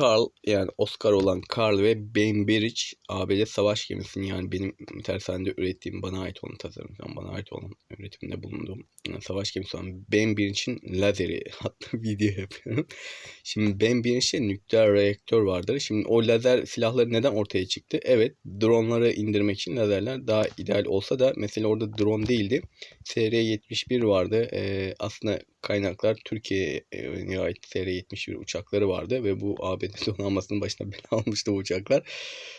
Carl yani Oscar olan Carl ve Ben Berich ABD savaş gemisinin yani benim tersanede ürettiğim bana ait olan tasarım yani bana ait olan üretimde bulunduğum yani savaş gemisi olan Ben Berich'in lazeri hatta video yapıyorum. Şimdi Ben Berich'te nükleer reaktör vardır. Şimdi o lazer silahları neden ortaya çıktı? Evet dronları indirmek için lazerler daha ideal olsa da mesela orada drone değildi. SR-71 vardı. Ee, aslında kaynaklar Türkiye'ye ait SR-71 uçakları vardı ve bu ABD donanmasının başına bela almıştı bu uçaklar.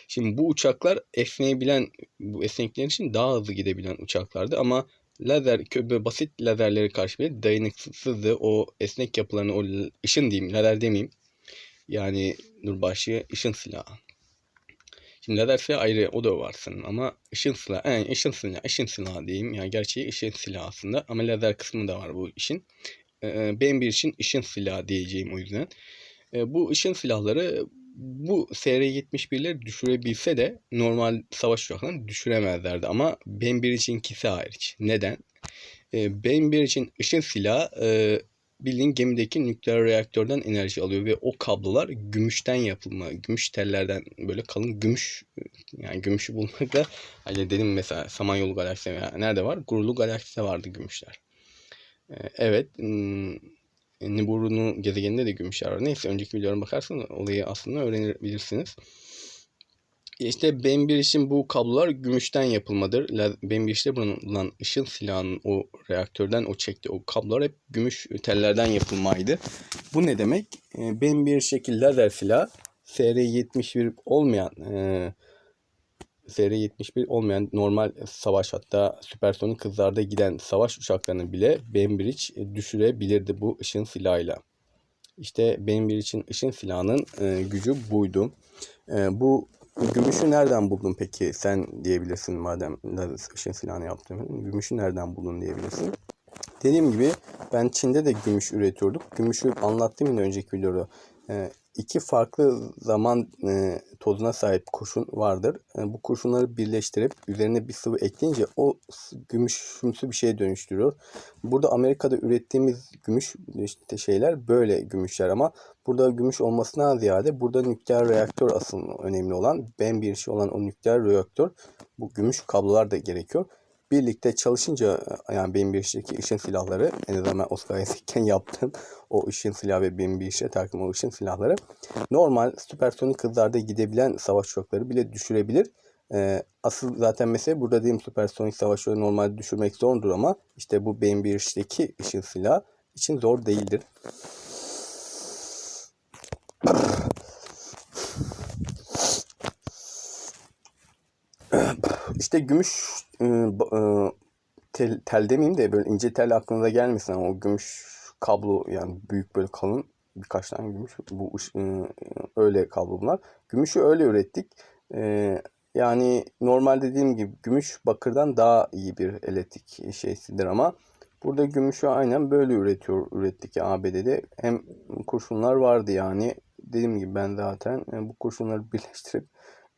Şimdi bu uçaklar esneyebilen, bu esneklikler için daha hızlı gidebilen uçaklardı ama lazer, basit lazerlere karşı bile dayanıksızdı. O esnek yapılarını, o ışın diyeyim, lazer demeyeyim. Yani dur başlığı ışın silahı. Şimdi silahı ayrı o da varsın ama ışın silahı, yani ışın silahı, ışın silahı diyeyim. Yani gerçeği ışın silahı aslında ama lazer kısmı da var bu işin. Ee, benim bir için ışın silahı diyeceğim o yüzden. Ee, bu ışın silahları bu SR-71'leri düşürebilse de normal savaş uçaklarını düşüremezlerdi ama Ben bir içinkisi hariç. Neden? Ee, ben bir için ışın silahı e, bildiğin gemideki nükleer reaktörden enerji alıyor ve o kablolar gümüşten yapılma, gümüş tellerden böyle kalın gümüş yani gümüşü bulmakla hani dedim mesela Samanyolu galaksisi nerede var? Gurulu galakside vardı gümüşler. Ee, evet Nibiru'nun gezegeninde de gümüşler var. Neyse önceki videolara bakarsanız olayı aslında öğrenebilirsiniz. İşte Ben bir için bu kablolar gümüşten yapılmadır. Ben bir işte bulunan ışın silahının o reaktörden o çekti o kablolar hep gümüş tellerden yapılmaydı. Bu ne demek? Ben bir şekil lazer silah SR-71 olmayan e, SR-71 olmayan normal savaş hatta süpersonik hızlarda giden savaş uçaklarını bile Bainbridge düşürebilirdi bu ışın silahıyla. İşte Bainbridge'in ışın silahının e, gücü buydu. E, bu gümüşü nereden buldun peki sen diyebilirsin madem ışın silahını yaptım. Gümüşü nereden buldun diyebilirsin. Dediğim gibi ben Çin'de de gümüş üretiyorduk. Gümüşü anlattım yine önceki videoda. E, iki farklı zaman e, tozuna sahip kurşun vardır. E, bu kurşunları birleştirip üzerine bir sıvı ekleyince o gümüşümsü bir şeye dönüştürüyor. Burada Amerika'da ürettiğimiz gümüş işte şeyler böyle gümüşler ama burada gümüş olmasına ziyade burada nükleer reaktör asıl önemli olan ben bir şey olan o nükleer reaktör bu gümüş kablolar da gerekiyor birlikte çalışınca yani benim bir işteki ışın silahları en azından Oscar Isaac'ken yaptığım o ışın silah ve benim bir işe takım o ışın silahları normal süpersonik hızlarda gidebilen savaş uçakları bile düşürebilir. Ee, asıl zaten mesele burada diyeyim süpersonik savaşları normalde düşürmek zordur ama işte bu benim bir işteki ışın silah için zor değildir. İşte gümüş e, e, tel, tel demeyeyim de böyle ince tel aklınıza gelmesin ama o gümüş kablo yani büyük böyle kalın birkaç tane gümüş bu e, öyle kablo bunlar. Gümüşü öyle ürettik. E, yani normal dediğim gibi gümüş bakırdan daha iyi bir elektrik şeysidir ama burada gümüşü aynen böyle üretiyor ürettik ABD'de. Hem kurşunlar vardı yani dediğim gibi ben zaten bu kurşunları birleştirip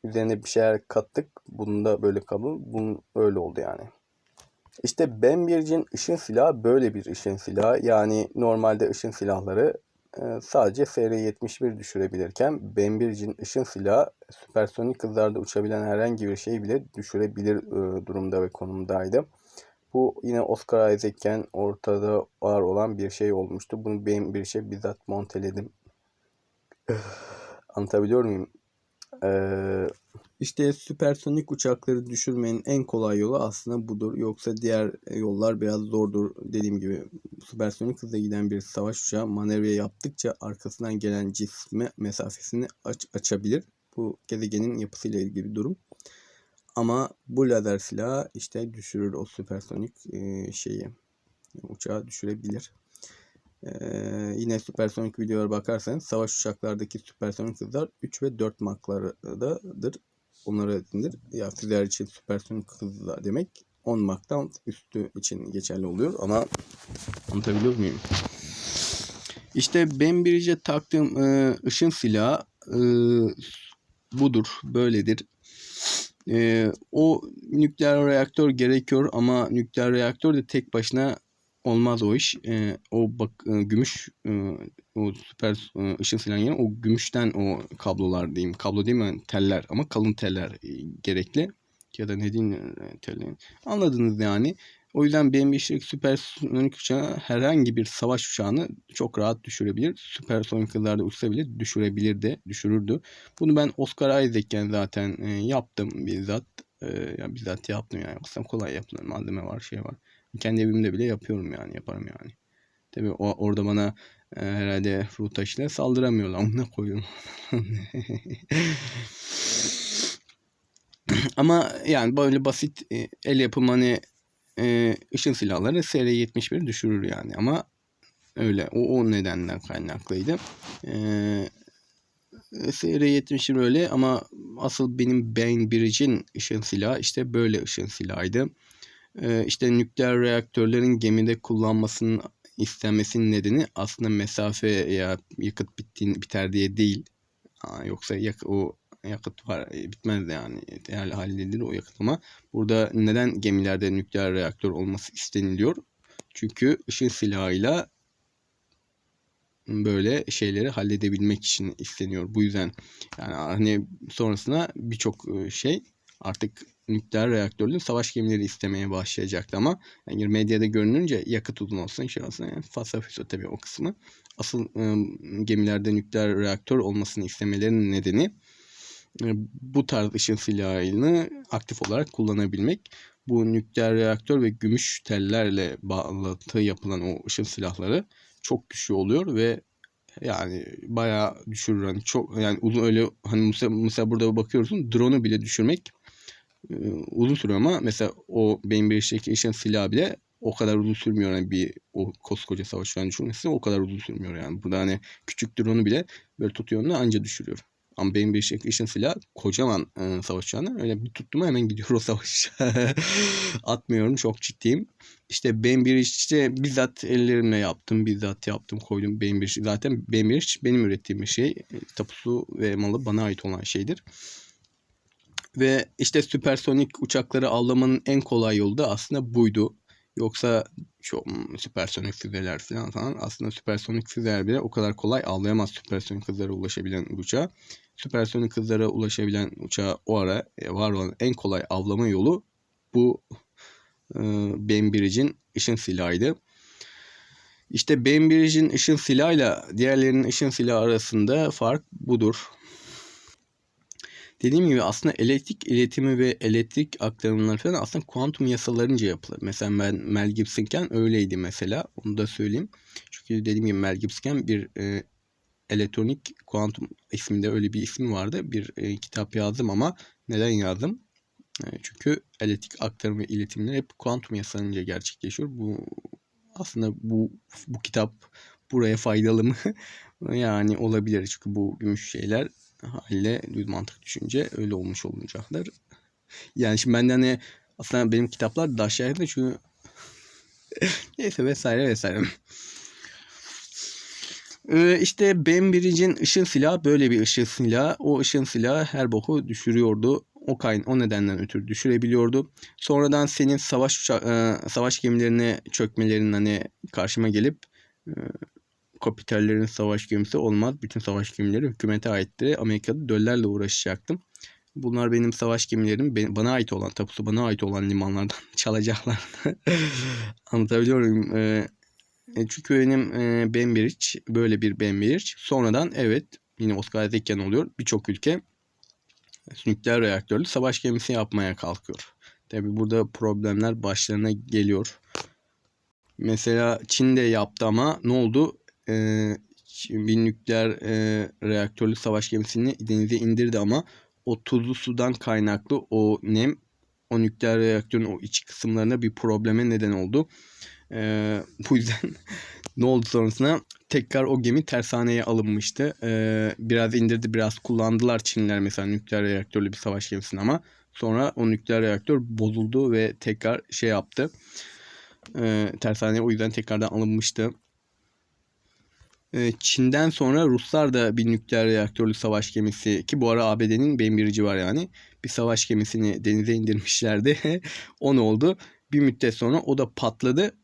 Üzerine bir şeyler kattık. Bunun da böyle kabul. Bunun öyle oldu yani. İşte Ben Birc'in ışın silahı böyle bir ışın silahı. Yani normalde ışın silahları e, sadece SR-71 düşürebilirken Ben Birc'in ışın silahı süpersonik hızlarda uçabilen herhangi bir şey bile düşürebilir e, durumda ve konumdaydı. Bu yine Oscar Isaac'ken ortada var olan bir şey olmuştu. Bunu benim bir şey bizzat monteledim. Anlatabiliyor muyum? Ee, işte süpersonik uçakları düşürmenin en kolay yolu aslında budur. Yoksa diğer yollar biraz zordur. Dediğim gibi süpersonik hızla giden bir savaş uçağı manevra yaptıkça arkasından gelen cisme mesafesini aç açabilir. Bu gezegenin yapısıyla ilgili bir durum. Ama bu lazer silahı işte düşürür o süpersonik e, şeyi. Uçağı düşürebilir. Ee, yine süpersonik videolara bakarsanız savaş uçaklardaki süpersonik hızlar 3 ve 4 Mach'lardadır. Onlara dindir. Ya füzeler için süpersonik hızlar demek 10 Mach'tan üstü için geçerli oluyor ama anlatabiliyor muyum? İşte ben birice taktığım e, ışın silahı e, budur, böyledir. E, o nükleer reaktör gerekiyor ama nükleer reaktör de tek başına olmaz o iş. E, o bak e, gümüş e, o süper e, ışın silahı yerine o gümüşten o kablolar diyeyim. Kablo değil mi? Teller ama kalın teller e, gerekli. Ya da ne diyeyim e, tellerin. Anladınız yani. O yüzden benim işlik süpersonik uçağı herhangi bir savaş uçağını çok rahat düşürebilir. Süpersonik hızlarda uçsa bile düşürebilir de düşürürdü. Bunu ben Oscar Isaac'ken zaten e, yaptım bizzat. E, ya bizzat yaptım yani. Aslında kolay yapılan malzeme var şey var. Kendi evimde bile yapıyorum yani yaparım yani. Tabi orada bana e, herhalde ruh taşıyla saldıramıyorlar. Amına koyuyorum. Ama yani böyle basit e, el yapımı hani e, ışın silahları SR-71 düşürür yani ama öyle o, o nedenden kaynaklıydı. E, SR-71 öyle ama asıl benim Bane Bridge'in ışın silahı işte böyle ışın silahıydı. E, işte nükleer reaktörlerin gemide kullanmasının istenmesinin nedeni aslında mesafe ya yakıt bittiğin biter diye değil. Aa, yoksa yak, o yakıt var bitmez yani halledilir o yakıt ama burada neden gemilerde nükleer reaktör olması isteniliyor? Çünkü ışın silahıyla böyle şeyleri halledebilmek için isteniyor. Bu yüzden yani hani sonrasında birçok şey artık nükleer reaktörlü savaş gemileri istemeye başlayacaktı ama yani medyada görününce yakıt uzun olsun şey olsun yani fasafiso tabii o kısmı. Asıl ıı, gemilerde nükleer reaktör olmasını istemelerinin nedeni bu tarz ışın silahını aktif olarak kullanabilmek. Bu nükleer reaktör ve gümüş tellerle bağlantı yapılan o ışın silahları çok güçlü oluyor ve yani bayağı düşürür. Yani çok yani uzun öyle hani mesela, mesela burada bakıyorsun drone'u bile düşürmek e, uzun sürüyor ama mesela o bir işteki ışın silahı bile o kadar uzun sürmüyor yani bir o koskoca savaş şu an düşürmesi o kadar uzun sürmüyor yani. Burada hani küçük drone'u bile böyle tutuyor anca düşürüyor. Ama benim bir şekli işin silah kocaman e, savaş uçağını öyle bir tuttum hemen gidiyor o savaş Atmıyorum çok ciddiyim. İşte benim bir işte bizzat ellerimle yaptım. Bizzat yaptım koydum. Benim bir zaten benim bir benim ürettiğim bir şey. Tapusu ve malı bana ait olan şeydir. Ve işte süpersonik uçakları avlamanın en kolay yolu da aslında buydu. Yoksa çok süpersonik füzeler falan falan aslında süpersonik füzeler bile o kadar kolay avlayamaz süpersonik hızlara ulaşabilen uçağı süpersonik hızlara ulaşabilen uçağı o ara e, var olan en kolay avlama yolu bu e, Bainbridge'in ışın silahıydı. İşte Bainbridge'in ışın silahıyla diğerlerinin ışın silahı arasında fark budur. Dediğim gibi aslında elektrik iletimi ve elektrik aktarımları falan aslında kuantum yasalarınca yapılır. Mesela ben Mel Gibson'ken öyleydi mesela. Onu da söyleyeyim. Çünkü dediğim gibi Mel Gibson bir e, elektronik kuantum isminde öyle bir ismi vardı. Bir e, kitap yazdım ama neden yazdım? E, çünkü elektrik aktarım ve iletimler hep kuantum yasalarınca gerçekleşiyor. Bu aslında bu bu kitap buraya faydalı mı? yani olabilir çünkü bu gümüş şeyler haliyle düz mantık düşünce öyle olmuş olacaklar. Yani şimdi benden hani aslında benim kitaplar da aşağıda çünkü neyse vesaire vesaire. Ee, işte Ben Bridge'in ışın silahı böyle bir ışın silahı. O ışın silahı her boku düşürüyordu. O kayn o nedenden ötürü düşürebiliyordu. Sonradan senin savaş uça- e, savaş gemilerine çökmelerinin hani karşıma gelip e, Kapiterlerin savaş gemisi olmaz. Bütün savaş gemileri hükümete aitti. Amerika'da döllerle uğraşacaktım. Bunlar benim savaş gemilerim. Bana ait olan, tapusu bana ait olan limanlardan çalacaklar. Anlatabiliyor muyum? Ee, e, çünkü benim e, Bembridge böyle bir Bembridge. Sonradan evet yine Oscar Zekken oluyor. Birçok ülke nükleer reaktörlü savaş gemisi yapmaya kalkıyor. Tabi burada problemler başlarına geliyor. Mesela Çin de yaptı ama ne oldu? Ee, bir nükleer e, reaktörlü savaş gemisini denize indirdi ama o tuzlu sudan kaynaklı o nem o nükleer reaktörün o iç kısımlarına bir probleme neden oldu. Ee, bu yüzden ne oldu sonrasında? Tekrar o gemi tersaneye alınmıştı. Ee, biraz indirdi biraz kullandılar Çinliler mesela nükleer reaktörlü bir savaş gemisini ama sonra o nükleer reaktör bozuldu ve tekrar şey yaptı. Ee, tersaneye o yüzden tekrardan alınmıştı. Ee, Çin'den sonra Ruslar da bir nükleer reaktörlü savaş gemisi ki bu ara ABD'nin beyin birici var yani bir savaş gemisini denize indirmişlerdi. o ne oldu? Bir müddet sonra o da patladı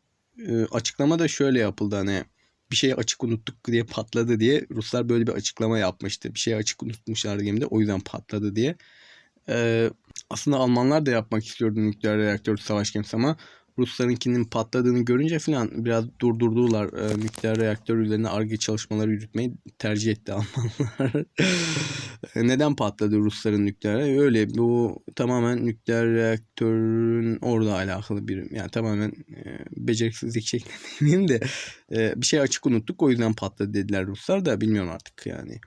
e, açıklama da şöyle yapıldı hani bir şeyi açık unuttuk diye patladı diye Ruslar böyle bir açıklama yapmıştı. Bir şeyi açık unutmuşlardı gemide o yüzden patladı diye. Ee, aslında Almanlar da yapmak istiyordu nükleer reaktör savaş gemisi ama Ruslarınkinin patladığını görünce falan biraz durdurdular. Ee, nükleer reaktör üzerine arge çalışmaları yürütmeyi tercih etti Almanlar. Neden patladı Rusların nükleer? Öyle bu tamamen nükleer reaktörün orada alakalı bir yani tamamen e, beceriksizlik şeklinde de e, bir şey açık unuttuk o yüzden patladı dediler Ruslar da bilmiyorum artık yani.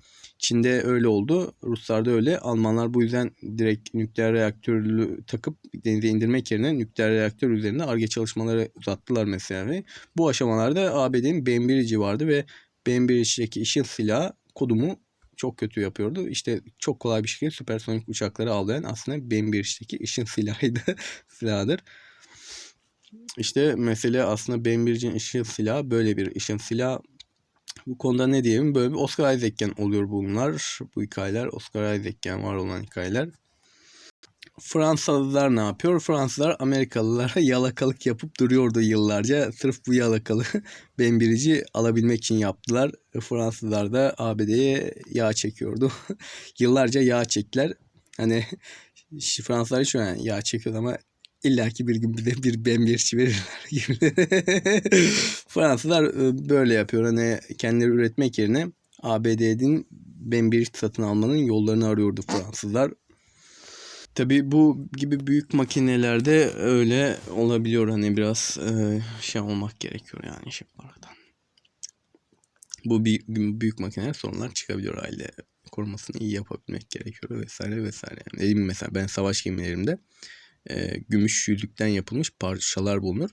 Çin'de öyle oldu. Ruslarda öyle. Almanlar bu yüzden direkt nükleer reaktörlü takıp denize indirmek yerine nükleer reaktör üzerinde ARGE çalışmaları uzattılar mesela. Ve bu aşamalarda ABD'nin BM-1 vardı ve BM-1'deki işin silahı kodumu çok kötü yapıyordu. İşte çok kolay bir şekilde süpersonik uçakları avlayan aslında BM-1'deki işin silahıydı. silahıdır. İşte mesele aslında BM-1'in ışın silahı böyle bir ışın silahı bu konuda ne diyelim böyle bir Oscar Isaac'ken oluyor bunlar. Bu hikayeler Oscar Isaac'ken var olan hikayeler. Fransızlar ne yapıyor? Fransızlar Amerikalılara yalakalık yapıp duruyordu yıllarca. Sırf bu yalakalığı ben birici alabilmek için yaptılar. Fransızlar da ABD'ye yağ çekiyordu. yıllarca yağ çektiler. Hani Fransızlar şu an yağ çekiyor ama illaki bir gün bize bir bembirçi verirler gibi. Fransızlar e, böyle yapıyor. Hani kendileri üretmek yerine ABD'nin bembirç satın almanın yollarını arıyordu Fransızlar. Tabi bu gibi büyük makinelerde öyle olabiliyor hani biraz e, şey olmak gerekiyor yani şey olarak. Bu büyük, makineler sorunlar çıkabiliyor aile korumasını iyi yapabilmek gerekiyor vesaire vesaire. Yani mesela ben savaş gemilerimde e, gümüş yüzükten yapılmış parçalar bulunur.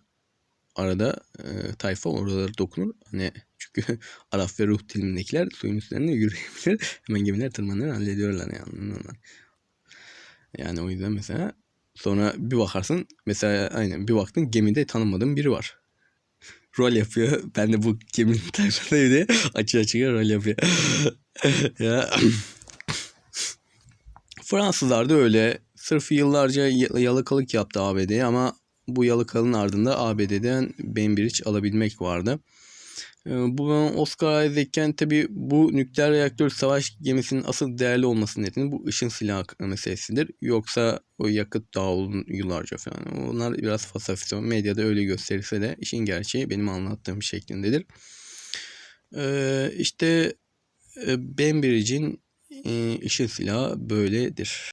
Arada e, tayfa oralara dokunur. Hani çünkü Araf ve Ruh dilimindekiler suyun üstlerinde yürüyebilir. Hemen gemiler tırmanır hallediyorlar yani. Yani o yüzden mesela sonra bir bakarsın mesela aynen bir baktın gemide tanımadığın biri var. Rol yapıyor. Ben de bu geminin tayfadayım diye açık açık rol yapıyor. ya. Fransızlar da öyle Sırf yıllarca yalakalık yaptı ABD'ye ama bu yalakalığın ardında ABD'den Bainbridge alabilmek vardı. Ee, bu Oscar Isaac'ken tabi bu nükleer reaktör savaş gemisinin asıl değerli olması nedeni bu ışın silahı meselesidir. Yoksa o yakıt daha uzun yıllarca falan. Onlar biraz fasafisyon. Medyada öyle gösterirse de işin gerçeği benim anlattığım şeklindedir. Ee, işte Bainbridge'in ışın silahı böyledir.